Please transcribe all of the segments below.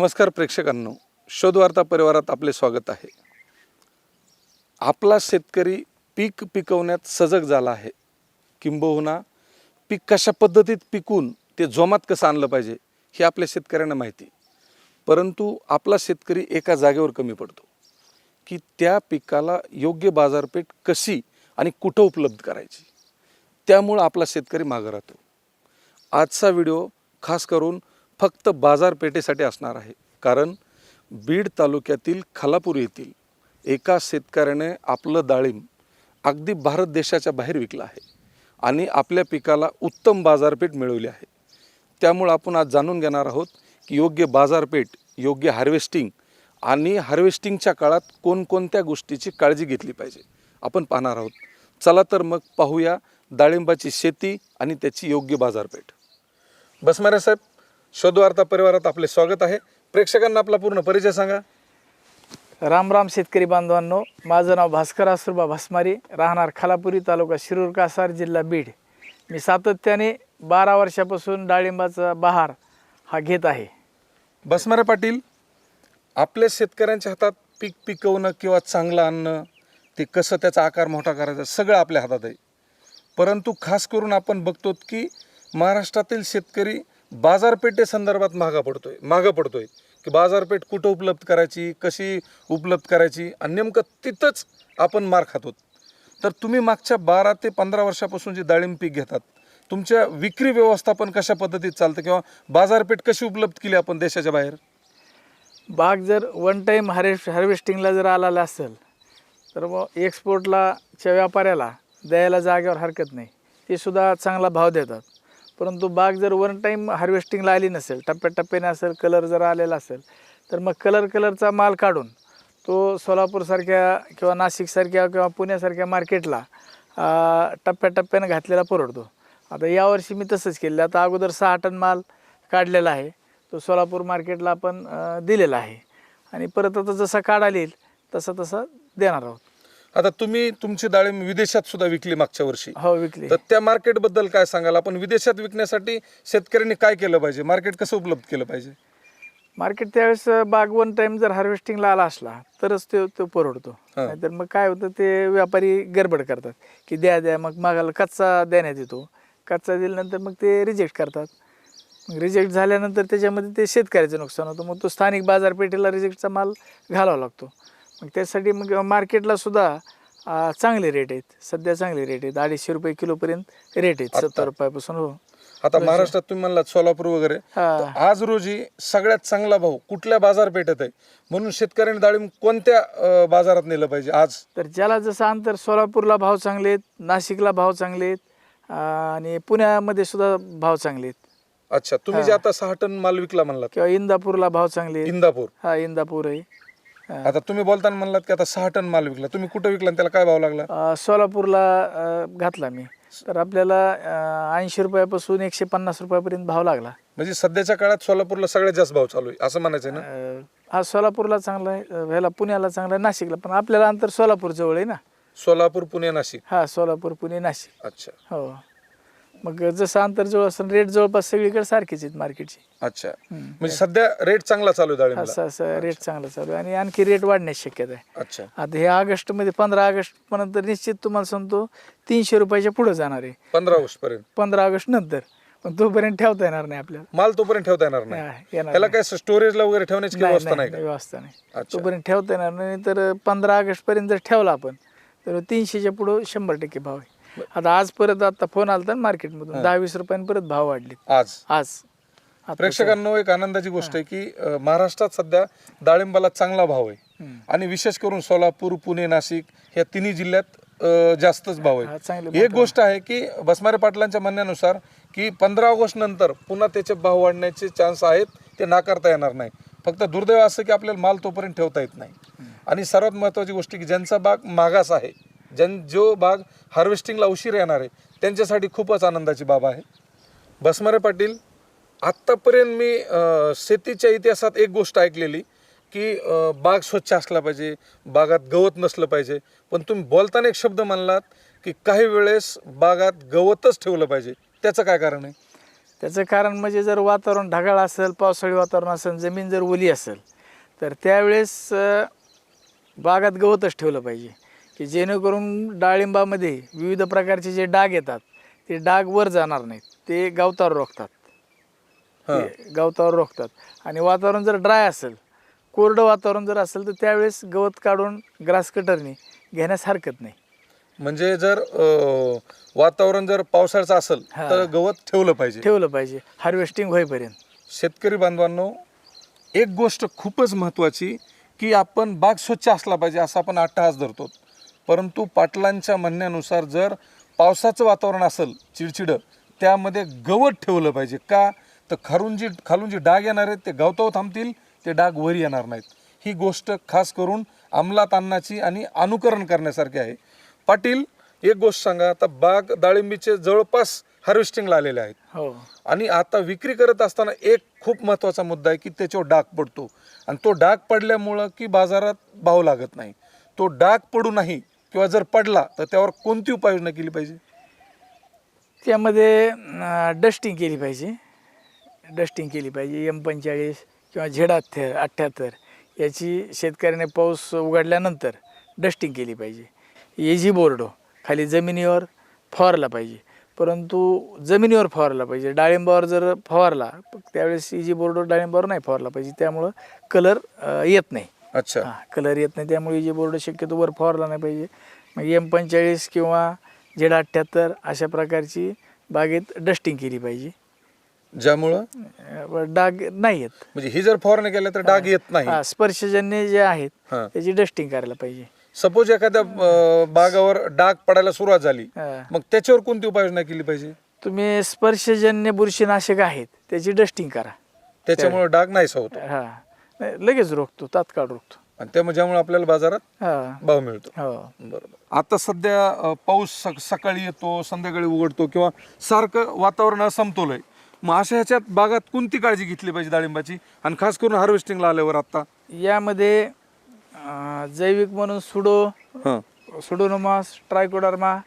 नमस्कार प्रेक्षकांनो. शोधवार्ता परिवारात आपले स्वागत आहे. आपला शेतकरी पीक पिकवण्यात सजग झाला आहे. किंबहुना पीक कशा पद्धतीत पिकून ते जोमात कसं आणलं पाहिजे हे आपल्या शेतकऱ्यांना माहिती. परंतु आपला शेतकरी एका जागेवर कमी पडतो की त्या पिकाला योग्य बाजारपेठ कशी आणि कुठं उपलब्ध करायची. त्यामुळं आपला शेतकरी मागं राहतो. आजचा व्हिडिओ खास करून फक्त बाजारपेठेसाठी असणार आहे. कारण बीड तालुक्यातील खालापूर येथील एका शेतकऱ्याने आपलं डाळिंब अगदी भारत देशाच्या बाहेर विकलं आहे आणि आपल्या पिकाला उत्तम बाजारपेठ मिळवली आहे. त्यामुळं आपण आज जाणून घेणार आहोत की योग्य बाजारपेठ योग्य हार्वेस्टिंग आणि हार्वेस्टिंगच्या काळात कोणकोणत्या गोष्टीची काळजी घेतली पाहिजे आपण पाहणार आहोत. चला तर मग पाहूया डाळिंबाची शेती आणि त्याची योग्य बाजारपेठ. बसमारे साहेब शोधवार्ता परिवारात आपले स्वागत आहे. प्रेक्षकांना आपला पूर्ण परिचय सांगा. राम राम शेतकरी बांधवांनो. माझं नाव भास्कर आसुरबा भस्मारी. राहणार खालापुरी तालुका शिरूर कासार जिल्हा बीड. मी सातत्याने बारा वर्षापासून डाळिंबाचा बहार हा घेत आहे. बसमारे पाटील आपल्या शेतकऱ्यांच्या हातात पीक पिकवणं किंवा चांगलं आणणं ते कसं त्याचा आकार मोठा करायचा सगळं आपल्या हातात आहे. परंतु खास करून आपण बघतो की महाराष्ट्रातील शेतकरी बाजारपेठेसंदर्भात मागा पडतोय मागं पडतोय की बाजारपेठ कुठं उपलब्ध करायची कशी उपलब्ध करायची आणि नेमकं तिथंच आपण मार खातो तर तुम्ही मागच्या बारा ते पंधरा वर्षापासून जे डाळिंब पीक घेतात तुमच्या विक्री व्यवस्थापन कशा पद्धतीत चालतं किंवा बाजारपेठ कशी उपलब्ध केली आपण देशाच्या बाहेर? बाग जर वन टाईम हार्वेस्ट हार्वेस्टिंगला जर आलेला असेल तर मग एक्सपोर्टला च्या व्यापाऱ्याला द्यायला जागेवर हरकत नाही. ते सुद्धा चांगला भाव देतात. परंतु बाग जर वन टाईम हार्वेस्टिंगला आली नसेल टप्प्याटप्प्याने असेल कलर जर आलेला असेल तर मग कलर कलरचा माल काढून तो सोलापूरसारख्या किंवा नाशिकसारख्या किंवा पुण्यासारख्या मार्केटला टप्प्याटप्प्यानं घातलेला परवडतो. आता यावर्षी मी तसंच केलं आता अगोदर सहा टन माल काढलेला आहे. तो सोलापूर मार्केटला आपण दिलेला आहे. आणि परत आता जसा काढायला येईल तसा तसा देणार आहोत. आता तुम्ही तुमची डाळिंब विदेशात सुद्धा विकली मागच्या वर्षी. हो विकली. तर त्या मार्केटबद्दल काय सांगाल? आपण विदेशात विकण्यासाठी शेतकऱ्यांनी काय केलं पाहिजे? मार्केट कसं उपलब्ध केलं पाहिजे? मार्केट त्यावेळेस बाग वन टाइम जर हार्वेस्टिंगला आला असला तरच तो तो परवडतो. नाहीतर मग काय होतं ते व्यापारी गडबड करतात की द्या द्या मग मागाला कच्चा देण्यात येतो. कच्चा दिल्यानंतर मग ते रिजेक्ट करतात. मग रिजेक्ट झाल्यानंतर त्याच्यामध्ये ते शेतकऱ्याचं नुकसान होतं. मग तो स्थानिक बाजारपेठेला रिजेक्टचा माल घालावा लागतो. मग त्यासाठी मग मार्केटला सुद्धा चांगले रेट आहेत. सध्या चांगले रेट आहेत. अडीचशे रुपये किलोपर्यंत रेट आहेत? सत्तर रुपयापासून हो. आता महाराष्ट्रात तुम्ही म्हणलात सोलापूर वगैरे. हा. आज रोजी सगळ्यात चांगला भाव कुठल्या बाजारपेठेत आहे? म्हणून शेतकऱ्यांनी डाळिंब कोणत्या अं, बाजारात नेलं पाहिजे आज? तर ज्याला जसं अंतर सोलापूरला भाव चांगले आहेत नाशिकला भाव चांगले आहेत आणि पुण्यामध्ये सुद्धा भाव चांगले आहेत. अच्छा. तुम्ही जे आता सहा टन माल विकला म्हणलात. किंवा इंदापूरला भाव चांगले आहेत. इंदापूर. हा इंदापूर आहे. आता तुम्ही बोलताना म्हणलात की आता सहा टन माल विकला. तुम्ही कुठं विकला आणि त्याला काय भाव लागला? अं, सोलापूरला अं, घातला मी. तर आपल्याला ऐंशी रुपयापासून एकशे पन्नास रुपयापर्यंत भाव लागला. म्हणजे सध्याच्या काळात सोलापूरला सगळ्यात जास्त भाव चालू आहे असं म्हणायचं ना? अं, हा सोलापूरला चांगला आहे अं, ह्याला पुण्याला चांगला आहे नाशिकला. पण आपल्याला अंतर सोलापूर जवळ आहे ना? सोलापूर पुणे नाशिक. हा सोलापूर पुणे नाशिक. अच्छा. हो. मग जसं अंतर जवळ असेल रेट जवळपास सगळीकडे सारखीच आहेत मार्केटची अच्छा. म्हणजे सध्या रेट चांगला चालू आहे डाळिंबला असं असं रेट चांगला चालू आहे. आणि आणखी रेट वाढण्याची शक्यता आहे. अच्छा. आता हे ऑगस्टमध्ये पंधरा ऑगस्ट पर्यंत निश्चित तुम्हाला सांगतो तीनशे रुपयाच्या पुढे जाणार आहे. पंधरा वर्ष पर्यंत? पंधरा ऑगस्ट नंतर. पण तोपर्यंत ठेवता येणार नाही आपल्याला. माल तोपर्यंत ठेवता येणार नाही? नाही, येणार त्याला. काय स्टोरेजला वगैरे ठेवण्याची काही व्यवस्था नाही, नाही का? व्यवस्था नाही. अच्छा. तोपर्यंत ठेवता येणार नाही. तर पंधरा ऑगस्ट पर्यंत जर ठेवला आपण तर तीनशेच्या पुढं शंभर टक्के भाव आहे. आता आज परत आता फोन आला तर मार्केटमधून. दहा वीस रुपयांनी परत भाव वाढले आज. आज. प्रेक्षकांनो एक आनंदाची गोष्ट आहे की अं, महाराष्ट्रात सध्या डाळिंबाला चांगला भाव आहे. आणि विशेष करून सोलापूर पुणे नाशिक ह्या तिन्ही जिल्ह्यात अं, जास्तच भाव हा, आहे एक गोष्ट आहे की बसमारे पाटलांच्या म्हणण्यानुसार की पंधरा ऑगस्ट नंतर पुन्हा त्याचे भाव वाढण्याचे चान्स आहेत ते नाकारता येणार नाही. फक्त दुर्दैव असं की आपल्याला माल तोपर्यंत ठेवता येत नाही. आणि सर्वात महत्त्वाची गोष्ट की ज्यांचा बाग मागास आहे ज्यां जो बाग हार्वेस्टिंगला उशीर येणार आहे त्यांच्यासाठी खूपच आनंदाची बाब आहे. बसमारे पाटील आत्तापर्यंत मी शेतीच्या इतिहासात एक गोष्ट ऐकलेली की बाग स्वच्छ असला पाहिजे बागात गवत नसलं पाहिजे पण तुम्ही बोलताना एक शब्द म्हणलात की काही वेळेस बागात गवतच ठेवलं पाहिजे. त्याचं काय कारण आहे? त्याचं कारण म्हणजे जर वातावरण ढगाळ असेल पावसाळी वातावरण असेल जमीन जर ओली असेल तर त्यावेळेस बागात गवतच ठेवलं पाहिजे. की जेणेकरून डाळिंबामध्ये विविध प्रकारचे जे डाग येतात ते डाग वर जाणार नाहीत. ते गवतावर रोखतात. हां. ते गवतावर रोखतात. आणि वातावरण जर ड्राय असेल कोरडं वातावरण जर असेल तर त्यावेळेस गवत काढून ग्रास कटरने घेण्यास हरकत नाही. म्हणजे जर अं, वातावरण जर पावसाळ्याचं असेल हा. तर गवत ठेवलं पाहिजे. ठेवलं पाहिजे. हार्वेस्टिंग होईपर्यंत. शेतकरी बांधवांनो एक गोष्ट खूपच महत्त्वाची की आपण बाग स्वच्छ असला पाहिजे असा आपण अट्टहास धरतो. परंतु पाटलांच्या म्हणण्यानुसार जर पावसाचं वातावरण असेल चिडचिडं त्यामध्ये गवत ठेवलं पाहिजे. का? तर खालून जी खालून जी डाग येणार आहेत ते गवतावर थांबतील ते डाग वर येणार नाहीत. ही गोष्ट खास करून अंमलात आणण्याची आणि अनुकरण करण्यासारखी आहे. पाटील एक गोष्ट सांगा आता बाग डाळिंबीचे जवळपास हार्वेस्टिंगला आलेले आहेत. हो. आणि आता विक्री करत असताना एक खूप महत्त्वाचा मुद्दा आहे की त्याच्यावर डाग पडतो. आणि तो डाग पडल्यामुळं की बाजारात भाव लागत नाही. तो डाग पडू नाही किंवा जर पडला तर त्यावर कोणती उपाययोजना केली पाहिजे? त्यामध्ये डस्टिंग केली पाहिजे. डस्टिंग केली पाहिजे. एम पंचेचाळीस किंवा झेड अठ्ठ्या अठ्ठ्याहत्तर. याची शेतकऱ्याने पाऊस उघडल्यानंतर डस्टिंग केली पाहिजे. एजी बोर्डो खाली जमिनीवर फवारला पाहिजे. परंतु जमिनीवर फवारला पाहिजे. डाळिंबावर जर फवारला त्यावेळेस इजी बोर्डो डाळिंबावर नाही फवारला पाहिजे. त्यामुळं कलर येत नाही. अच्छा. हां कलर येत नाही त्यामुळे इजी बोर्ड शक्यतो वर फवारला नाही पाहिजे. मग एम पंचेचाळीस किंवा झेड अठ्ठ्याहत्तर अशा प्रकारची बागेत डस्टिंग केली पाहिजे. ज्यामुळं? अं, डाग नाही येत. म्हणजे ही जर फवारणी केल्या तर डाग येत नाही. हा स्पर्शजन्य जे आहेत हां. त्याची डस्टिंग करायला पाहिजे. सपोज एखाद्या अं, बागावर डाग पडायला सुरुवात झाली हा. मग त्याच्यावर कोणती उपाययोजना केली पाहिजे? तुम्ही स्पर्शजन्य बुरशीनाशक आहेत त्याची डस्टिंग करा. त्याच्यामुळे डाग नाहीसा होतो. हा. नाही, लगेच रोखतो तात्काळ रोखतो. आणि त्यामुळे ज्यामुळे आपल्याला बाजारात हा. भाव मिळतो. हो. बरोबर. आता सध्या अ, पाऊस सक- सकाळी येतो संध्याकाळी उघडतो किंवा सारखं वातावरण असमतोल आहे मग अशा ह्याच्यात बागात कोणती काळजी घेतली पाहिजे डाळिंबाची? आणि खास करून हार्वेस्टिंगला आल्यावर आता? यामध्ये अं, जैविक म्हणून सुडो हां. सुडोनोमास ट्रायकोडर्मा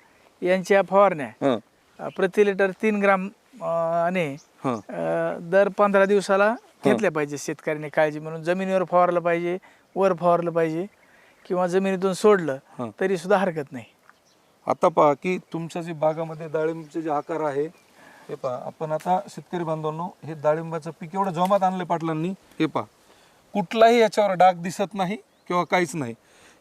यांच्या फवारण्या. हां. अं, प्रति लिटर तीन ग्राम अं, आणि हां. अं, दर पंधरा दिवसाला घेतल्या पाहिजे शेतकऱ्याने काळजी म्हणून. जमिनीवर फवारलं पाहिजे वर फवारलं पाहिजे किंवा जमिनीतून. सोडलं तरी सुद्धा हरकत नाही. आता पहा की तुमच्या जे बागामध्ये डाळिंबचे जे आकार आहे हे पहा आपण आता शेतकरी बांधवांनो हे डाळिंबाचं पीक एवढं जोमात आणलं पाटलांनी हे पहा. कुठलाही याच्यावर डाग दिसत नाही किंवा काहीच नाही.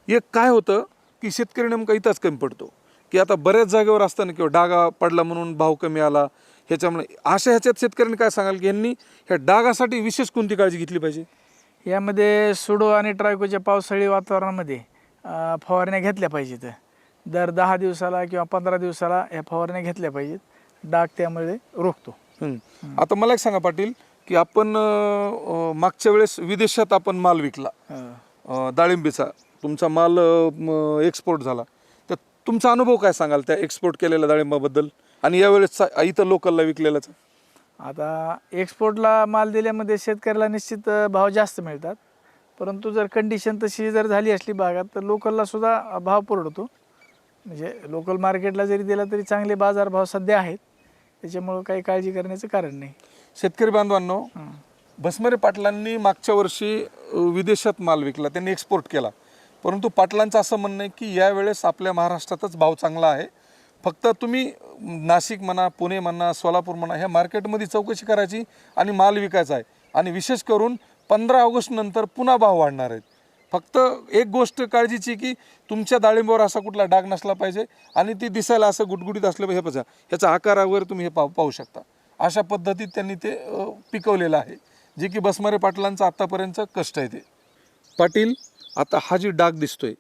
एक काय होतं की शेतकरी नेमका इथंच कमी पडतो. की आता बऱ्याच जागेवर असताना किंवा डागा पडला म्हणून भाव कमी आला ह्याच्यामुळे अशा ह्याच्यात शेतकऱ्यांनी काय सांगाल की यांनी ह्या डागासाठी विशेष कोणती काळजी घेतली पाहिजे? यामध्ये सुडो आणि ट्रायकोच्या पावसाळी वातावरणामध्ये फवारण्या घेतल्या पाहिजेत. दर दहा दिवसाला किंवा पंधरा दिवसाला या फवारण्या घेतल्या पाहिजेत. डाग त्यामुळे रोखतो. आता मला एक सांगा पाटील की आपण मागच्या वेळेस विदेशात आपण माल विकला. डाळिंबीचा. तुमचा माल एक्सपोर्ट झाला. तुमचा अनुभव काय सांगाल त्या एक्सपोर्ट केलेल्या डाळिंबाबद्दल? आणि यावेळेस इथं लोकलला विकलेल्याचा? आता एक्सपोर्टला माल दिल्यामध्ये शेतकऱ्याला निश्चित भाव जास्त मिळतात. परंतु जर कंडिशन तशी जर झाली असली बागात तर लोकलला सुद्धा भाव परवडतो म्हणजे लोकल मार्केटला जरी दिला तरी चांगले बाजारभाव सध्या आहेत. त्याच्यामुळं काही काळजी करण्याचं कारण नाही. शेतकरी बांधवांनो. भस्मरे पाटलांनी मागच्या वर्षी विदेशात माल विकला. त्यांनी एक्सपोर्ट केला. परंतु पाटलांचं असं म्हणणं आहे की यावेळेस आपल्या महाराष्ट्रातच भाव चांगला आहे. फक्त तुम्ही नाशिक म्हणा पुणे म्हणा सोलापूर म्हणा ह्या मार्केटमध्ये चौकशी करायची आणि माल विकायचा आहे. आणि विशेष करून पंधरा ऑगस्टनंतर पुन्हा भाव वाढणार आहेत. फक्त एक गोष्ट काळजीची की तुमच्या डाळिंबावर असा कुठला डाग नसला पाहिजे आणि ती दिसायला असं गुटगुटीत असलं पाहिजे. हे बघा ह्याचा आकार वगैरे तुम्ही हे पाहू पाहू शकता. अशा पद्धतीत त्यांनी ते पिकवलेलं आहे. जे की बसमारे पाटलांचं आत्तापर्यंत कष्ट आहे ते. पाटील आता हा जी डाग दिसतोय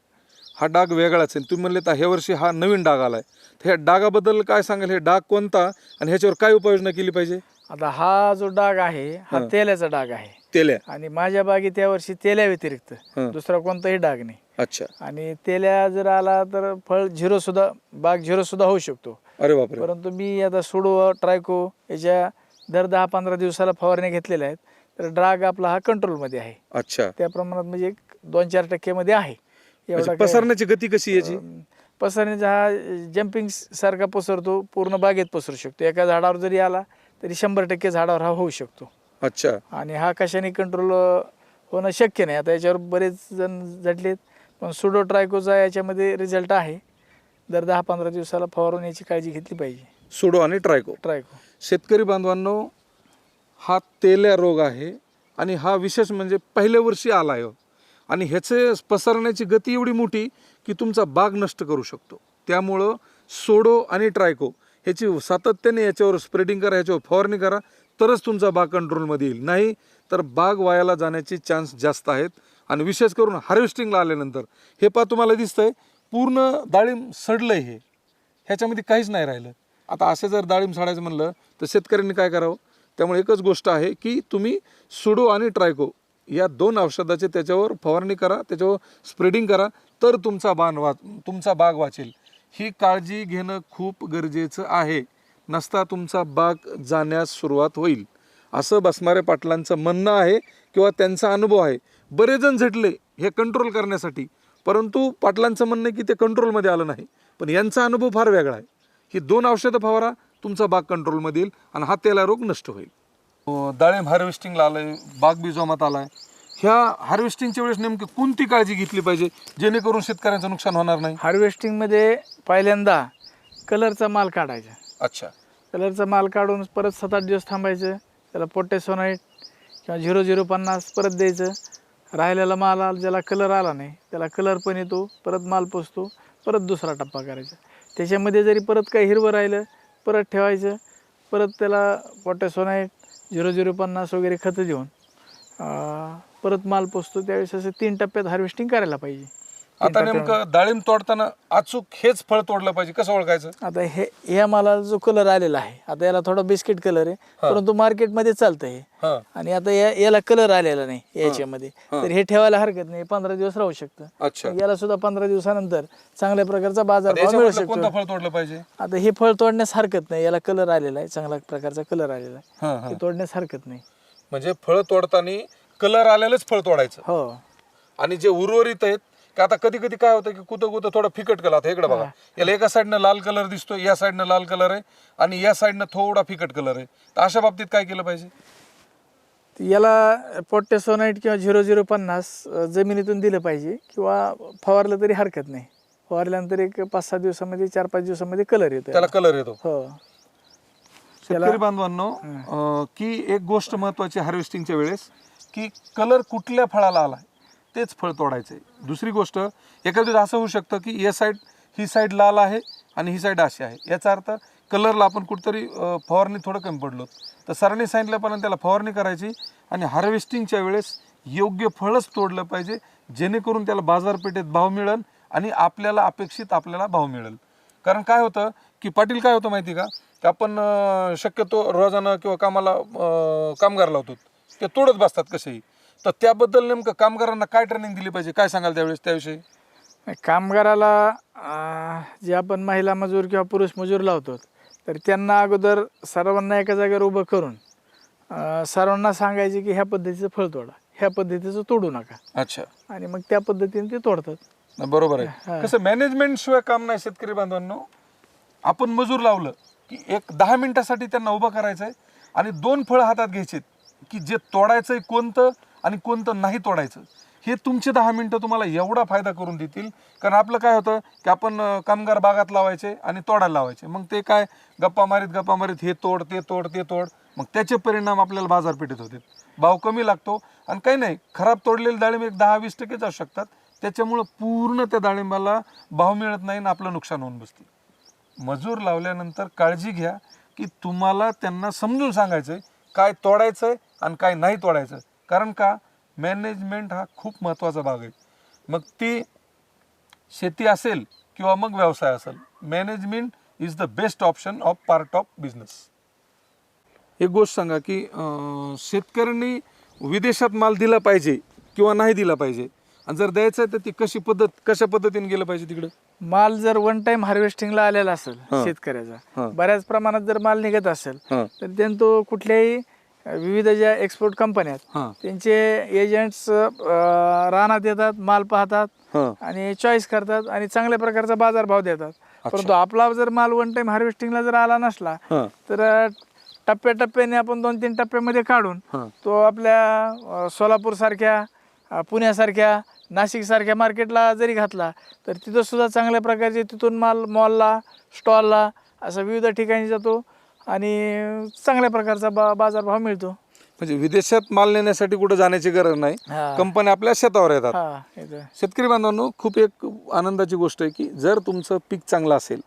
हा डाग वेगळाच आहे. तुम्ही म्हणले तर ह्या वर्षी हा नवीन डाग आलाय. तर ह्या डागाबद्दल काय सांगाल? हे डाग कोणता आणि ह्याच्यावर काय उपाययोजना केली पाहिजे? आता हा जो डाग आहे हा हं. तेल्याचा डाग आहे. तेल्या. आणि माझ्या बागेत यावर्षी तेल्या व्यतिरिक्त हं. दुसरा कोणताही डाग नाही. अच्छा. आणि तेल्या जर आला तर फळ झिरो सुद्धा बाग झिरो सुद्धा होऊ शकतो. अरे बापरे. परंतु मी आता सुडो ट्रायको याच्या दर दहा पंधरा दिवसाला फवारण्या घेतलेल्या आहेत. तर ड्राग आपला हा कंट्रोलमध्ये आहे. अच्छा. त्या प्रमाणात म्हणजे एक दोन चार टक्क्यामध्ये आहे. म्हणजे काय- पसरण्याची गती कशी याची? अं, पसरण्याचा हा जम्पिंग सारखा पसरतो पूर्ण बागेत पसरू शकतो. एका झाडावर जरी आला तरी शंभर टक्के झाडावर हा होऊ शकतो. अच्छा. आणि हा कशाने कंट्रोल होणं शक्य नाही. आता याच्यावर बरेच जण झटलेत पण सुडो ट्रायकोचा याच्यामध्ये रिझल्ट आहे. दर दहा पंधरा दिवसाला फवारून याची काळजी घेतली पाहिजे. सुडो आणि ट्रायको. ट्रायको. शेतकरी बांधवांनो हा तेल्या रोग आहे आणि हा विशेष म्हणजे पहिल्या वर्षी आला आहे हो. आणि ह्याचे पसरण्याची गती एवढी मोठी की तुमचा बाग नष्ट करू शकतो. त्यामुळं सोडो आणि ट्रायको ह्याची सातत्याने याच्यावर स्प्रेडिंग करा ह्याच्यावर फवारणी करा तरच तुमचा बाग कंट्रोलमध्ये येईल. नाही तर बाग वायाला जाण्याचे चान्स जास्त आहेत. आणि विशेष करून हार्वेस्टिंगला आल्यानंतर हे पा तुम्हाला दिसतंय पूर्ण डाळिंब सडलं हे. ह्याच्यामध्ये काहीच नाही राहिलं. आता असे जर डाळिंब साडायचं म्हणलं तर शेतकऱ्यांनी काय करावं? त्यामुळे एकच गोष्ट आहे की तुम्ही सुडो आणि ट्रायको या दोन औषधाचे त्याच्यावर फवारणी करा त्याच्यावर स्प्रेडिंग करा तर तुमचा बाण वा तुमचा बाग वाचेल. ही काळजी घेणं खूप गरजेचं आहे. नसता तुमचा बाग जाण्यास सुरुवात होईल. असं बसमारे पाटलांचं म्हणणं आहे किंवा त्यांचा अनुभव आहे. बरेच जण झटले हे कंट्रोल करण्यासाठी. परंतु पाटलांचं म्हणणं की ते कंट्रोलमध्ये आलं नाही. पण यांचा अनुभव फार वेगळा आहे. ही दोन औषधं फवारा तुमचा बाग कंट्रोलमध्ये येईल आणि हा तेला रोग नष्ट होईल. डाळिंब हार्वेस्टिंगला आलंय बाग बी जोमात आलाय. ह्या हार्वेस्टिंगच्या वेळेस नेमकी कोणती काळजी घेतली पाहिजे? जेणेकरून शेतकऱ्यांचं नुकसान होणार नाही? हार्वेस्टिंगमध्ये पहिल्यांदा कलरचा माल काढायचा. अच्छा. कलरचा माल काढून परत सात आठ दिवस थांबायचं. त्याला पोटॅसोनाईट किंवा झिरो झिरो पन्नास परत द्यायचं. राहिलेला माल आला ज्याला कलर आला नाही त्याला कलर पण येतो परत माल पोचतो परत दुसरा टप्पा करायचा. त्याच्यामध्ये जरी परत काही हिरवं राहिलं परत ठेवायचं. परत त्याला पोटॅसोनाईट झिरो झिरो पन्नास वगैरे खतं देऊन परत माल पोचतो. त्यावेळेस असं तीन टप्प्यात हार्वेस्टिंग करायला पाहिजे. आता. नेमकं डाळिंब तोडताना अचूक हेच फळ तोडलं पाहिजे कसं ओळखायचं? आता हे ह्या मालाला जो कलर आलेला आहे आता याला थोडा बिस्किट कलर आहे परंतु मार्केटमध्ये चालतं हे. हां आणि आता या याला कलर आलेला नाही याच्यामध्ये. तर हे ठेवायला हरकत नाही पंधरा दिवस राहू शकतं. याला सुद्धा पंधरा दिवसानंतर चांगल्या प्रकारचा बाजार भाव मिळू याच्यामधलं कोणतं शकतो फळ तोडलं पाहिजे? आता हे फळ तोडण्यास हरकत नाही याला कलर आलेला आहे चांगल्या प्रकारचा कलर आलेला आहे. हां हां. ते तोडण्यास हरकत नाही. म्हणजे फळ तोडताना कलर आलेलंच फळ तोडायचं. हो. आणि जे उर्वरित आहेत की आता कधी कधी काय होतं की कुठं कुठं थोडं फिकट कलर आता इकडे बघा. याला एका साईडनं लाल कलर दिसतो या साईडनं लाल कलर आहे आणि या साईडनं थोडा फिकट कलर आहे. तर अशा बाबतीत काय केलं पाहिजे? याला पोटॅसोनाईट किंवा झिरो झिरो पन्नास जमिनीतून दिलं पाहिजे किंवा फवारलं तरी हरकत नाही. फवारल्यानंतर एक पाच सहा दिवसामध्ये चार पाच दिवसामध्ये कलर येतो त्याला कलर येतो. हो. शेतकरी बांधवांनो अं, की एक गोष्ट महत्वाची हार्वेस्टिंगच्या वेळेस की कलर कुठल्या फळाला आलाय? तेच फळ तोडायचं. आहे दुसरी गोष्ट एखाद्या असं होऊ शकतं की या साईड ही साईड लाल आहे आणि ही साईड अशी आहे. याचा अर्थ कलरला आपण कुठतरी फवारणी थोडं कमी पडलो. तर सरांनी सांगितल्यापर्यंत त्याला फवारणी करायची आणि हार्वेस्टिंगच्या वेळेस योग्य फळच तोडलं पाहिजे जेणेकरून त्याला बाजारपेठेत भाव मिळेल आणि आपल्याला अपेक्षित आपल्याला भाव मिळेल. कारण काय होतं की पाटील काय होतं माहिती का? की आपण शक्यतो रोजानं किंवा कामाला कामगार लावतो. ते तोडत बसतात कसेही. तर त्याबद्दल नेमकं कामगारांना काय ट्रेनिंग दिली पाहिजे? काय सांगाल त्यावेळेस त्याविषयी? कामगाराला अं, जे आपण महिला मजूर किंवा पुरुष मजूर लावतो तर त्यांना अगोदर सर्वांना एका जागेवर उभं करून अं, सर्वांना सांगायचे की ह्या पद्धतीचं फळ तोडा ह्या पद्धतीचं तोडू नका. अच्छा. आणि मग त्या पद्धतीने ते तोडतात. नाही, बरोबर आहे. कसं मॅनेजमेंट शिवाय काम नाही शेतकरी बांधवांनो. आपण मजूर लावलं की एक दहा मिनिटासाठी त्यांना उभं करायचंय आणि दोन फळं हातात घ्यायचे की जे तोडायचंय कोणतं आणि कोणतं नाही तोडायचं. हे तुमचे दहा मिनटं तुम्हाला एवढा फायदा करून देतील. कारण आपलं काय होतं की आपण कामगार बागात लावायचे आणि तोडायला लावायचे. मग ते काय गप्पा मारीत गप्पा मारीत हे तोड ते तोड ते तोड. मग त्याचे परिणाम आपल्याला बाजारपेठेत होते भाव कमी लागतो. आणि काही नाही खराब तोडलेले डाळिंब एक दहा वीस टक्केच असू शकतात. त्याच्यामुळं पूर्ण त्या डाळिंबाला भाव मिळत नाही आणि आपलं नुकसान होऊन बसते. मजूर लावल्यानंतर काळजी घ्या की तुम्हाला त्यांना समजून सांगायचं आहे काय तोडायचं आहे आणि काय नाही तोडायचं कारण का? मॅनेजमेंट हा खूप महत्त्वाचा भाग आहे. मग ती शेती असेल किंवा मग व्यवसाय असेल management is the best option of part of business एक गोष्ट सांगा की शेतकऱ्यांनी विदेशात माल दिला पाहिजे किंवा नाही दिला पाहिजे? आणि जर द्यायचं आहे तर ती कशी पद्धत कशा पद्धतीने गेलं पाहिजे तिकडे? माल जर वन टाइम हार्वेस्टिंगला आलेला असेल. शेतकऱ्याचा बऱ्याच प्रमाणात जर माल निघत असेल तर त्यांनी तो कुठल्याही विविध ज्या एक्सपोर्ट कंपन्या आहेत त्यांचे एजंट्स रानात येतात माल पाहतात आणि चॉईस करतात आणि चांगल्या प्रकारचा बाजार भाव देतात परंतु आपला जर माल वन टाइम हार्वेस्टिंगला जर आला नसला तर टप्प्याटप्प्याने आपण दोन तीन टप्प्यामध्ये काढून तो आपल्या सोलापूरसारख्या अ, पुण्यासारख्या नाशिकसारख्या मार्केटला जरी घातला तर तिथं सुद्धा चांगल्या प्रकारचे तिथून माल मॉलला स्टॉलला असा विविध ठिकाणी जातो. आणि चांगल्या प्रकारचा बा बाजारभाव मिळतो. म्हणजे विदेशात माल नेण्यासाठी कुठे जाण्याची गरज नाही. हा. कंपन्या आपल्या शेतावर येतात. हा येतं. शेतकरी बांधवांनो खूप एक आनंदाची गोष्ट आहे की जर तुमचं पीक चांगलं असेल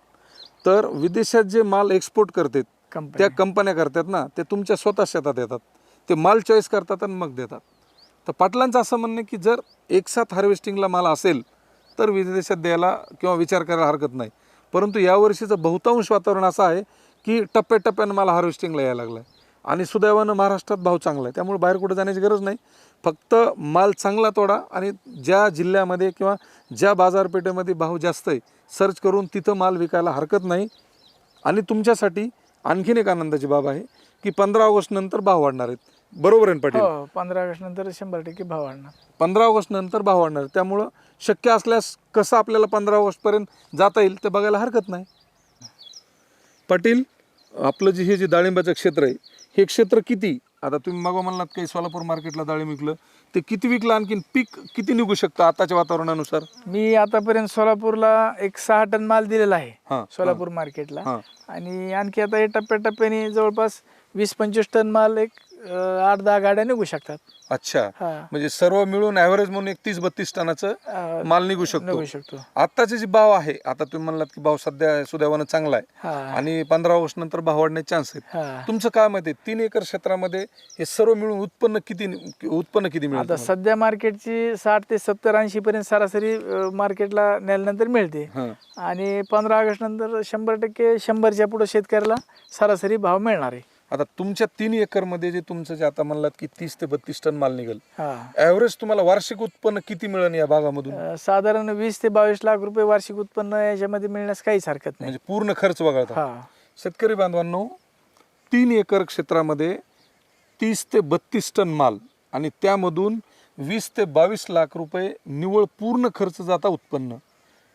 तर विदेशात जे माल एक्सपोर्ट करतात कंपनी त्या कंपन्या करतात ना ते तुमच्या स्वतः शेतात येतात. ते माल चॉईस करतात आणि मग देतात. तर पाटलांचं असं म्हणणं आहे की जर एकसाथ हार्वेस्टिंगला माल असेल तर विदेशात द्यायला किंवा विचार करायला हरकत नाही. परंतु यावर्षीचं बहुतांश वातावरण असं आहे की टप्प्याटप्प्यानं मला हार्वेस्टिंगला यायला लागलं आहे आणि सुदैवानं महाराष्ट्रात भाव चांगला आहे त्यामुळे बाहेर कुठं जाण्याची गरज नाही. फक्त माल चांगला तोडा आणि ज्या जिल्ह्यामध्ये किंवा ज्या बाजारपेठेमध्ये भाव जास्त आहे सर्च करून तिथं माल विकायला हरकत नाही. आणि तुमच्यासाठी आणखीन एक आनंदाची बाब आहे की पंधरा ऑगस्ट नंतर भाव वाढणार आहेत. बरोबर आहे ना पाटील? हो पंधरा ऑगस्ट नंतर शंभर टक्के भाव वाढणार. पंधरा ऑगस्ट नंतर भाव वाढणार. त्यामुळं शक्य असल्यास कसं आपल्याला पंधरा ऑगस्टपर्यंत जाता येईल ते बघायला हरकत नाही. पाटील आपलं जे हे जे डाळिंबाचं क्षेत्र आहे हे क्षेत्र किती? आता तुम्ही मग म्हणलात काही सोलापूर मार्केटला डाळिंब विकलं. ते किती विकलं आणखीन? पीक किती निघू शकतं आताच्या वातावरणानुसार? मी आतापर्यंत सोलापूरला एक सहा टन माल दिलेला आहे हां सोलापूर मार्केटला हां. आणि आणखी आता हे टप्प्याटप्प्याने जवळपास वीस पंचवीस टन माल एक अं, आठ दहा गाड्या निघू शकतात. अच्छा. हा. म्हणजे सर्व मिळून ॲव्हरेज म्हणून एक तीस बत्तीस टनाचं अं, माल निघू शकतो. निघू शकतो. आत्ताचे जे भाव आहे आता तुम्ही म्हणलात की भाव सध्या सुदैवानं चांगला आहे. हा. आणि पंधरा ऑगस्ट नंतर भाव वाढण्याचे चान्स आहेत. हा. तुमचं काय मत आहे? तीन एकर क्षेत्रामध्ये हे सर्व मिळून उत्पन्न किती उत्पन्न किती मिळेल आता सध्या मार्केटची साठ ते सत्तर ऐंशी पर्यंत सरासरी मार्केटला नेल्यानंतर मिळते. हां. आणि पंधरा ऑगस्ट नंतर शंभर टक्के शंभरच्या पुढे शेतकऱ्याला सरासरी भाव मिळणार आहे. आता तुमच्या तीन एकरमध्ये जे तुमचं जे आता म्हणलात की तीस ते बत्तीस टन माल निघेल हा. ॲव्हरेज तुम्हाला वार्षिक उत्पन्न किती मिळेल या भागामधून? अं, साधारण वीस ते बावीस लाख रुपये वार्षिक उत्पन्न याच्यामध्ये मिळण्यास काहीच हरकत नाही. म्हणजे पूर्ण खर्च वगळता. हा. शेतकरी बांधवांनो तीन एकर क्षेत्रामध्ये तीस ते बत्तीस टन माल आणि त्यामधून वीस ते बावीस लाख रुपये निव्वळ पूर्ण खर्च जाता उत्पन्न.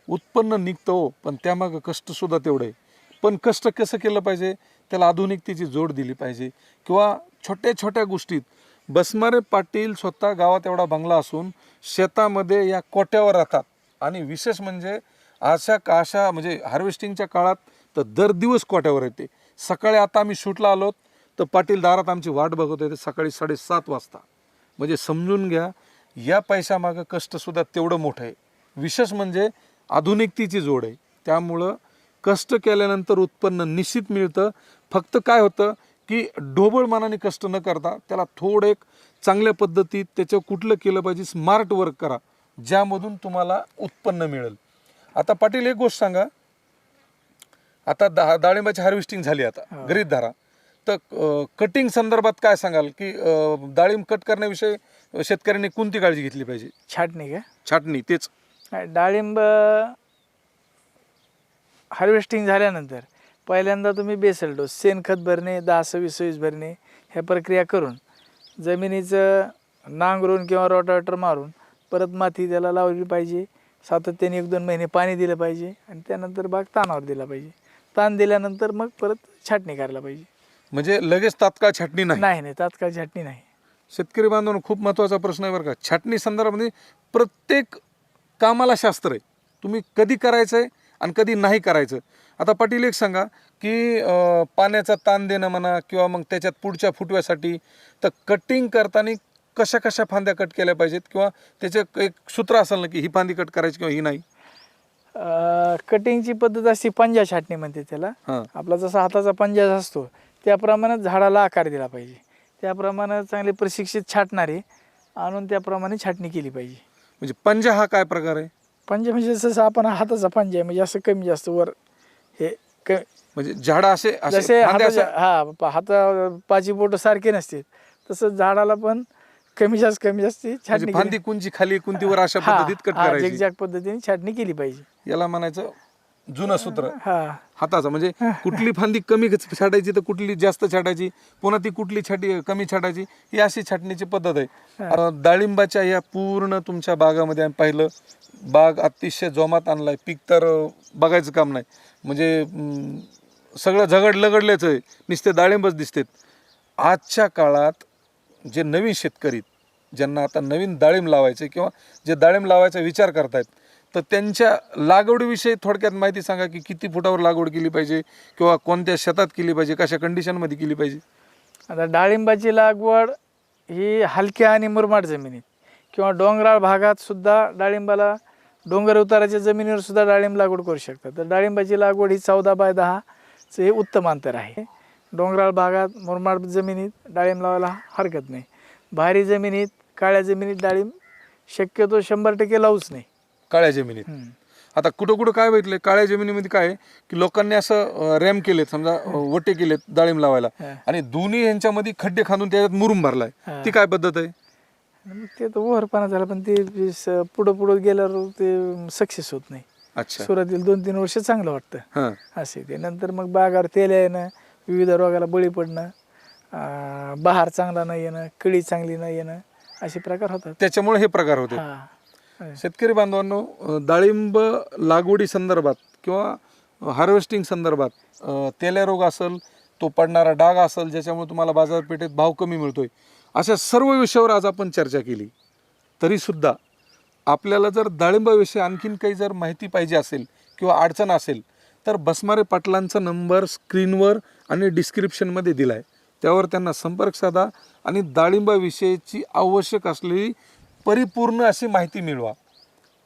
उत्पन्न निघतं हो पण त्यामागं कष्टसुद्धा तेवढं आहे. पण कष्ट कसं केलं पाहिजे? त्याला आधुनिकतेची जोड दिली पाहिजे. किंवा छोट्या छोट्या गोष्टीत बसमारे पाटील स्वतः गावात एवढा बंगला असून शेतामध्ये या कोट्यावर राहतात. आणि विशेष म्हणजे अशा अशा म्हणजे हार्वेस्टिंगच्या काळात तर दर दिवस कोट्यावर येते. सकाळी आता आम्ही शूटला आलोत तर पाटील दारात आमची वाट बघत होते सकाळी साडेसात वाजता. म्हणजे समजून घ्या या पैशामागं कष्टसुद्धा तेवढं मोठं आहे. विशेष म्हणजे आधुनिकतेची जोड आहे. त्यामुळं कष्ट केल्यानंतर उत्पन्न निश्चित मिळतं. फक्त काय होतं की ढोबळ मनाने कष्ट न करता त्याला थोडं एक चांगल्या पद्धतीत त्याच्यावर कुठलं केलं पाहिजे स्मार्ट वर्क करा ज्यामधून तुम्हाला उत्पन्न मिळेल. आता पाटील एक गोष्ट सांगा. आता दा डाळिंबाची हार्वेस्टिंग झाली आता. गरीत धरा. तर कटिंग संदर्भात काय सांगाल की डाळिंब कट करण्याविषयी शेतकऱ्यांनी कोणती काळजी घेतली पाहिजे? छाटणी का? छाटणी तेच. डाळिंब हार्वेस्टिंग झाल्यानंतर पहिल्यांदा तुम्ही बेसल डोस शेणखत भरणे दहा सव्वीस सव्वीस भरणे ह्या प्रक्रिया करून जमिनीचं नांगरून किंवा रोटावेटर मारून परत माती त्याला लावली पाहिजे. सातत्याने एक दोन महिने पाणी दिलं पाहिजे आणि त्यानंतर बाग तानावर दिला पाहिजे. ताण दिल्यानंतर मग परत छाटणी करायला पाहिजे. म्हणजे लगेच तात्काळ छाटणी नाही? नाही नाही तात्काळ छाटणी नाही. शेतकरी बांधवांनो खूप महत्त्वाचा प्रश्न आहे बरं का. छाटणी संदर्भामध्ये प्रत्येक कामाला शास्त्र आहे. तुम्ही कधी करायचं आहे आणि कधी नाही करायचं आता पाटील एक सांगा की पाण्याचा ताण देणं म्हणा किंवा मग त्याच्यात पुढच्या फुटव्यासाठी तर कटिंग करताना कशा कशा फांद्या कट केल्या पाहिजेत? किंवा त्याचं एक सूत्र असेल ना की ही फांदी कट करायची किंवा ही नाही? कटिंगची पद्धत असते पंजा छाटणी म्हणते त्याला. हां. आपला जसा हाताचा पंजा असतो त्याप्रमाणे झाडाला आकार दिला पाहिजे. त्याप्रमाणे चांगले प्रशिक्षित छाटणारे आणून त्याप्रमाणे छाटणी केली पाहिजे. म्हणजे पंजा हा काय प्रकार आहे? पंजा म्हणजे जसं आपण हाताचा पंजा आहे म्हणजे असं कमी जास्त वर हे क म्हणजे झाडं असे असे जसे फांद्या हाताच्या अशा- हा प- हाता पाची बोट सारखे नसते. तसं झाडाला पण कमी जास्त कमी जास्त म्हणजे छाटणी फांदी कुंची खाली कुंती वर अशा पद्धतीत कट करायची. पद्धतीने छाटणी केली पाहिजे. याला म्हणायचं जुनं सूत्र. हा हाताचा म्हणजे कुठली फांदी कमी छाटायची तर कुठली जास्त छाटायची पुन्हा ती कुठली छाटी कमी छाटायची ही अशी छाटणीची पद्धत आहे. डाळिंबाच्या या पूर्ण तुमच्या बागामध्ये आम्ही पाहिलं बाग अतिशय जोमात आणलाय पीक तर बघायचं काम नाही. म्हणजे सगळं झगड लगडलेच आहे नुसते डाळिंबच दिसतेत. आजच्या काळात जे नवीन शेतकरी ज्यांना आता नवीन डाळिंब लावायचे किंवा जे डाळिंब लावायचा विचार करतायत तर त्यांच्या लागवडीविषयी थोडक्यात माहिती सांगा की किती फुटावर लागवड केली पाहिजे किंवा कोणत्या शेतात केली पाहिजे कशा कंडिशनमध्ये केली पाहिजे? आता डाळिंबाची लागवड ही हलक्या आणि मुरमाड जमिनीत किंवा डोंगराळ भागात सुद्धा डाळिंबाला डोंगर उताराच्या जमिनीवर सुद्धा डाळिंब लागवड करू शकतात. तर डाळिंबाची लागवड ही चौदा बाय दहाचं हे उत्तम अंतर आहे. डोंगराळ भागात मुरमाड जमिनीत डाळिंब लावायला हरकत नाही. भारी जमिनीत काळ्या जमिनीत डाळिंब शक्यतो शंभर टक्के लावूच नाही. काळ्या जमिनीत. आता कुठं कुठं काय भेटले काळ्या जमिनीमध्ये काय आहे, की लोकांनी असं रॅम केलेत समजा वटे केलेत डाळिंब लावायला. आणि दोन्ही यांच्यामध्ये खड्डे खांदून त्याच्यात मुरुम भरलाय. ती काय पद्धत आहे? ते तर ओव्हरपणा झाला पण ते पुढं पुढं गेल्यावर ते सक्सेस होत नाही. अच्छा. सुरुवातीला दोन तीन वर्ष चांगलं वाटतं. असे ते. नंतर मग बागावर तेल येणं विविध रोगाला बळी पडणं बहार चांगला नाही येणं कळी चांगली नाही येणं असे प्रकार होतात. त्याच्यामुळे हे प्रकार होते. शेतकरी बांधवांनो डाळिंब लागवडी संदर्भात किंवा हार्वेस्टिंग संदर्भात तेल्या रोग असेल तो पडणारा डाग असेल ज्याच्यामुळे तुम्हाला बाजारपेठेत भाव कमी मिळतोय अशा सर्व विषयावर आज आपण चर्चा केली. तरीसुद्धा आपल्याला जर डाळिंबाविषयी आणखीन काही जर माहिती पाहिजे असेल किंवा अडचण असेल तर बसमारे पाटलांचा नंबर स्क्रीनवर आणि डिस्क्रिप्शनमध्ये दिला आहे त्यावर त्यांना संपर्क साधा आणि डाळिंबाविषयीची आवश्यक असलेली परिपूर्ण अशी माहिती मिळवा.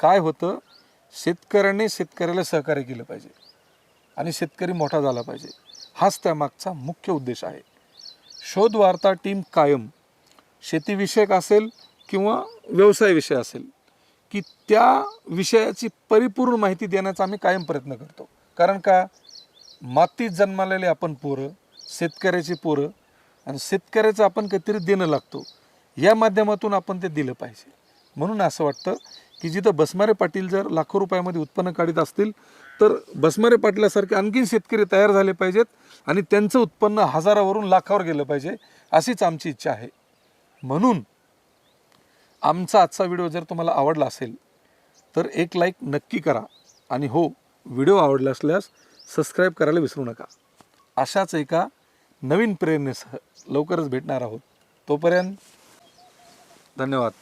काय होतं? शेतकऱ्याने शेतकऱ्याला सहकार्य केलं पाहिजे. आणि शेतकरी मोठा झाला पाहिजे. हाच त्यामागचा मुख्य उद्देश आहे. शोधवार्ता टीम कायम. शेतीविषयक असेल किंवा व्यवसायविषय असेल की त्या विषयाची परिपूर्ण माहिती देण्याचा आम्ही कायम प्रयत्न करतो. कारण का? मातीत जन्मालेले आपण पोरं शेतकऱ्याची पोरं आणि शेतकऱ्याचं आपण काहीतरी देणं लागतो. या माध्यमातून आपण ते दिलं पाहिजे. म्हणून असं वाटतं की जिथं बसमारे पाटील जर लाखो रुपयामध्ये उत्पन्न काढत असतील तर बसमारे पाटलासारखे आणखीन शेतकरी तयार झाले पाहिजेत आणि त्यांचं उत्पन्न हजारावरून लाखावर गेलं पाहिजे अशीच आमची इच्छा आहे. म्हणून आमचा आजचा व्हिडिओ जर तुम्हाला आवडला असेल तर एक लाईक नक्की करा आणि हो व्हिडिओ आवडला असल्यास सबस्क्राईब करायला विसरू नका. अशाच एका नवीन प्रेरणेसह लवकरच भेटणार आहोत. तोपर्यंत धन्यवाद.